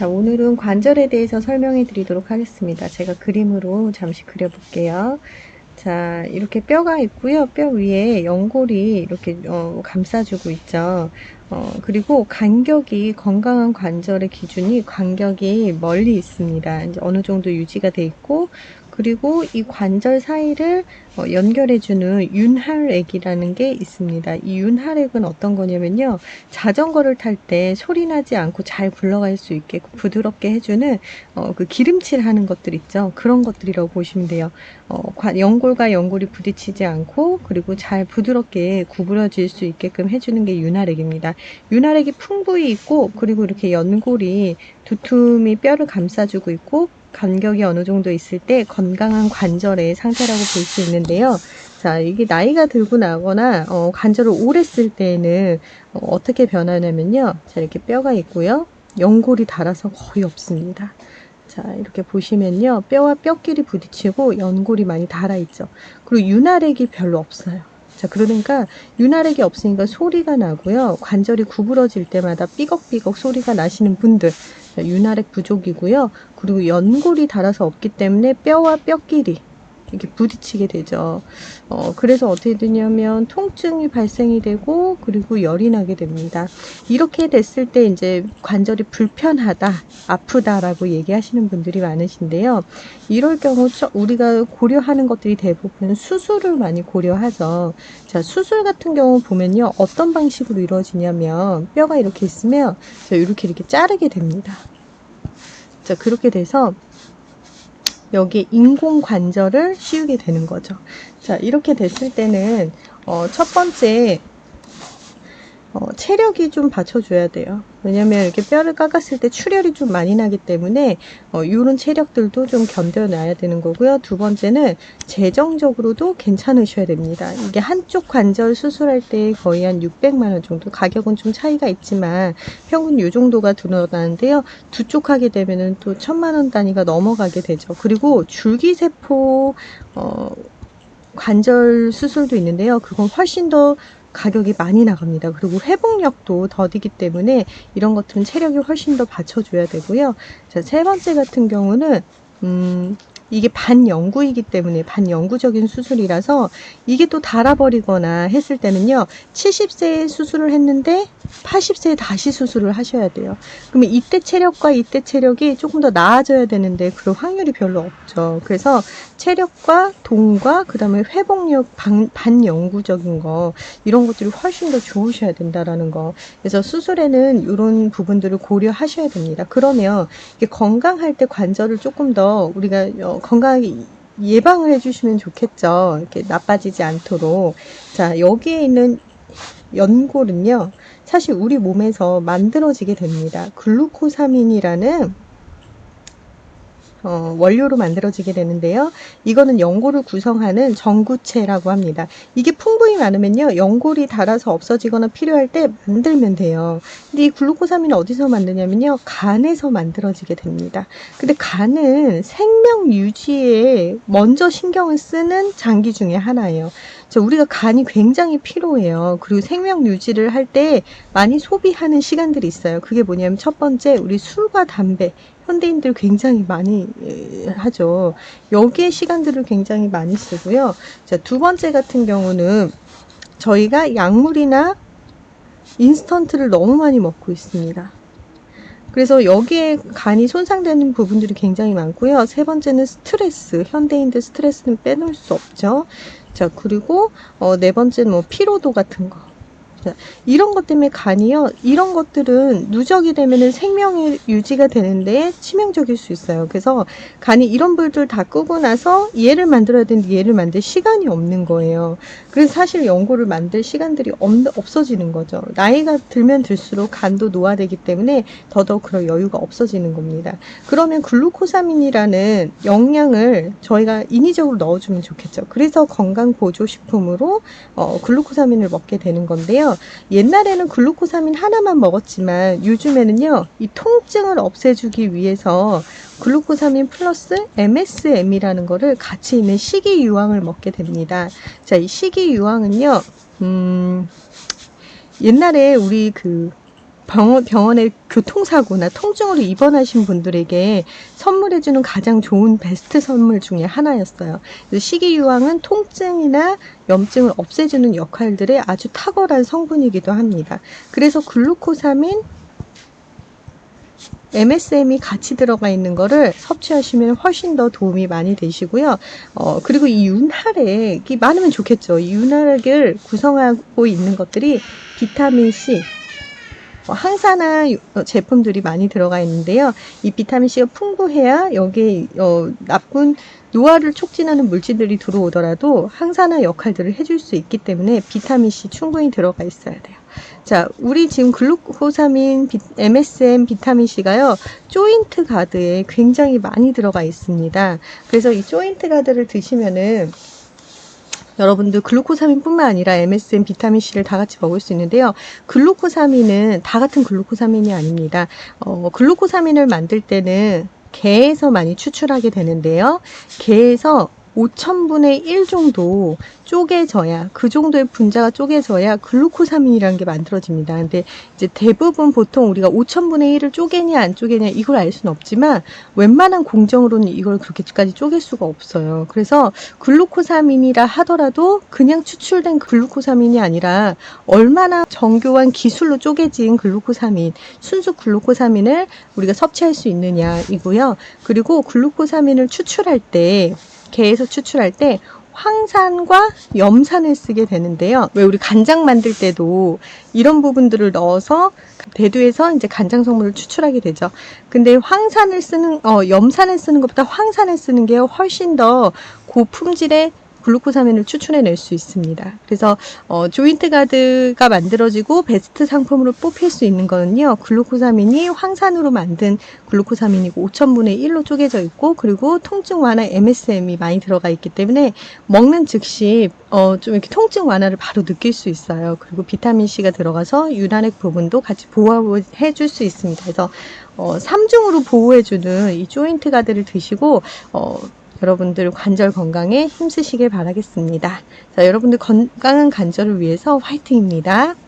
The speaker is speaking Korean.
자, 오늘은 관절에 대해서 설명해 드리도록 하겠습니다. 제가 그림으로 잠시 그려볼게요. 자, 이렇게 뼈가 있고요. 뼈 위에 연골이 이렇게 어, 감싸주고 있죠. 어, 그리고 간격이 건강한 관절의 기준이 간격이 멀리 있습니다. 이제 어느 정도 유지가 돼 있고 그리고 이 관절 사이를 어, 연결해주는 윤활액이라는 게 있습니다. 이 윤활액은 어떤 거냐면요. 자전거를 탈 때 소리 나지 않고 잘 굴러갈 수 있게 부드럽게 해주는 어, 그 기름칠 하는 것들 있죠. 그런 것들이라고 보시면 돼요. 어, 관- 연골과 연골이 부딪히지 않고 그리고 잘 부드럽게 구부러질 수 있게끔 해주는 게 윤활액입니다. 윤활액이 풍부히 있고 그리고 이렇게 연골이 두툼이 뼈를 감싸주고 있고 간격이 어느 정도 있을 때 건강한 관절의 상태라고 볼 수 있는데요. 자, 이게 나이가 들고 나거나 어, 관절을 오래 쓸 때에는 어, 떻게 변하냐면요. 자, 이렇게 뼈가 있고요. 연골이 닳아서 거의 없습니다. 자, 이렇게 보시면요. 뼈와 뼈끼리 부딪히고 연골이 많이 닳아 있죠. 그리고 윤활액이 별로 없어요. 자, 그러니까 윤활액이 없으니까 소리가 나고요. 관절이 구부러질 때마다 삐걱삐걱 소리가 나시는 분들. 자, 윤활액 부족이고요. 그리고 연골이 닳아서 없기 때문에 뼈와 뼈끼리 이렇게 부딪히게 되죠. 어, 그래서 어떻게 되냐면 통증이 발생이 되고 그리고 열이 나게 됩니다. 이렇게 됐을 때 이제 관절이 불편하다, 아프다라고 얘기하시는 분들이 많으신데요. 이럴 경우 저- 우리가 고려하는 것들이 대부분 수술을 많이 고려하죠. 자, 수술 같은 경우 보면요. 어떤 방식으로 이루어지냐면 뼈가 이렇게 있으면 자, 이렇게 이렇게 자르게 됩니다. 자, 그렇게 돼서 여기에 인공 관절을 씌우게 되는 거죠. 자, 이렇게 됐을 때는 어, 첫 번째 어, 체력이 좀 받쳐줘야 돼요. 왜냐면 이렇게 뼈를 깎았을 때 출혈이 좀 많이 나기 때문에 어, 이런 체력들도 좀 견뎌놔야 되는 거고요. 두 번째는 재정적으로도 괜찮으셔야 됩니다. 이게 한쪽 관절 수술할 때 거의 한 600만 원 정도 가격은 좀 차이가 있지만 평균 이 정도가 들어가는데요. 두 쪽 하게 되면은 또 천만 원 단위가 넘어가게 되죠. 그리고 줄기세포 어, 관절 수술도 있는데요. 그건 훨씬 더 가격이 많이 나갑니다. 그리고 회복력도 더디기 때문에 이런 것들은 체력이 훨씬 더 받쳐줘야 되고요. 자, 세 번째 같은 경우는, 음, 이게 반영구이기 때문에 반영구적인 수술이라서 이게 또 닳아버리거나 했을 때는요, 70세에 수술을 했는데 80세에 다시 수술을 하셔야 돼요. 그러면 이때 체력과 이때 체력이 조금 더 나아져야 되는데 그럴 확률이 별로 없죠. 그래서 체력과 돈과 그다음에 회복력 반, 반영구적인 거 이런 것들이 훨씬 더 좋으셔야 된다라는 거. 그래서 수술에는 이런 부분들을 고려하셔야 됩니다. 그러면 이게 건강할 때 관절을 조금 더 우리가 어, 건강하게 예방을 해주시면 좋겠죠. 이렇게 나빠지지 않도록. 자, 여기에 있는 연골은요, 사실 우리 몸에서 만들어지게 됩니다. 글루코사민이라는 어, 원료로 만들어지게 되는데요. 이거는 연골을 구성하는 전구체라고 합니다. 이게 풍부히 많으면요, 연골이 닳아서 없어지거나 필요할 때 만들면 돼요. 근데 이 글루코사민은 어디서 만드냐면요, 간에서 만들어지게 됩니다. 근데 간은 생명 유지에 먼저 신경을 쓰는 장기 중에 하나예요. 자, 우리가 간이 굉장히 필요해요. 그리고 생명 유지를 할 때 많이 소비하는 시간들이 있어요. 그게 뭐냐면 첫 번째, 우리 술과 담배. 현대인들 굉장히 많이 에, 하죠. 여기에 시간들을 굉장히 많이 쓰고요. 자, 두 번째 같은 경우는 저희가 약물이나 인스턴트를 너무 많이 먹고 있습니다. 그래서 여기에 간이 손상되는 부분들이 굉장히 많고요. 세 번째는 스트레스. 현대인들 스트레스는 빼놓을 수 없죠. 자, 그리고 어, 네 번째는 뭐 피로도 같은 거. 자, 이런 것 때문에 간이요. 이런 것들은 누적이 되면은 생명이 유지가 되는데 치명적일 수 있어요. 그래서 간이 이런 불들 다 끄고 나서 얘를 만들어야 되는데 얘를 만들 시간이 없는 거예요. 그래서 사실 연고를 만들 시간들이 없, 없어지는 거죠. 나이가 들면 들수록 간도 노화되기 때문에 더더욱 그런 여유가 없어지는 겁니다. 그러면 글루코사민이라는 영양을 저희가 인위적으로 넣어주면 좋겠죠. 그래서 건강 보조식품으로 어, 글루코사민을 먹게 되는 건데요. 옛날에는 글루코사민 하나만 먹었지만 요즘에는요, 이 통증을 없애주기 위해서 글루코사민 플러스 MSM이라는 거를 같이 있는 식이유황을 먹게 됩니다. 자, 이 식이유황은요, 음, 옛날에 우리 그 병원, 병원에 교통사고나 통증으로 입원하신 분들에게 선물해주는 가장 좋은 베스트 선물 중에 하나였어요. 식이유황은 통증이나 염증을 없애주는 역할들의 아주 탁월한 성분이기도 합니다. 그래서 글루코사민, MSM이 같이 들어가 있는 거를 섭취하시면 훨씬 더 도움이 많이 되시고요. 어, 그리고 이 윤활액이 많으면 좋겠죠. 이 윤활액을 구성하고 있는 것들이 비타민C, 어, 항산화 유- 어, 제품들이 많이 들어가 있는데요. 이 비타민C가 풍부해야 여기에 어, 나쁜 노화를 촉진하는 물질들이 들어오더라도 항산화 역할들을 해줄 수 있기 때문에 비타민C 충분히 들어가 있어야 돼요. 자, 우리 지금 글루코사민, 비- MSM, 비타민C가요, 조인트 가드에 굉장히 많이 들어가 있습니다. 그래서 이 조인트 가드를 드시면은 여러분들 글루코사민뿐만 아니라 MSM, 비타민C를 다 같이 먹을 수 있는데요. 글루코사민은 다 같은 글루코사민이 아닙니다. 어, 글루코사민을 만들 때는 개에서 많이 추출하게 되는데요. 개에서 5천분의 1 정도 쪼개져야 그 정도의 분자가 쪼개져야 글루코사민이라는 게 만들어집니다. 근데 이제 대부분 보통 우리가 5천분의 1을 쪼개냐 안 쪼개냐 이걸 알 수는 없지만 웬만한 공정으로는 이걸 그렇게까지 쪼갤 수가 없어요. 그래서 글루코사민이라 하더라도 그냥 추출된 글루코사민이 아니라 얼마나 정교한 기술로 쪼개진 글루코사민, 순수 글루코사민을 우리가 섭취할 수 있느냐이고요. 그리고 글루코사민을 추출할 때 개에서 추출할 때 황산과 염산을 쓰게 되는데요. 왜 우리 간장 만들 때도 이런 부분들을 넣어서 대두에서 이제 간장 성분을 추출하게 되죠. 근데 황산을 쓰는 어 염산을 쓰는 것보다 황산을 쓰는 게 훨씬 더 고품질의 글루코사민을 추출해낼 수 있습니다. 그래서 어, 조인트 가드가 만들어지고 베스트 상품으로 뽑힐 수 있는 거는요. 글루코사민이 황산으로 만든 글루코사민이고 5천분의 1로 쪼개져 있고 그리고 통증 완화 MSM이 많이 들어가 있기 때문에 먹는 즉시 어, 좀 이렇게 통증 완화를 바로 느낄 수 있어요. 그리고 비타민 C가 들어가서 유난액 부분도 같이 보호해 줄 수 있습니다. 그래서 어, 3중으로 보호해주는 이 조인트 가드를 드시고 어, 여러분들 관절 건강에 힘쓰시길 바라겠습니다. 자, 여러분들 건강한 관절을 위해서 화이팅입니다.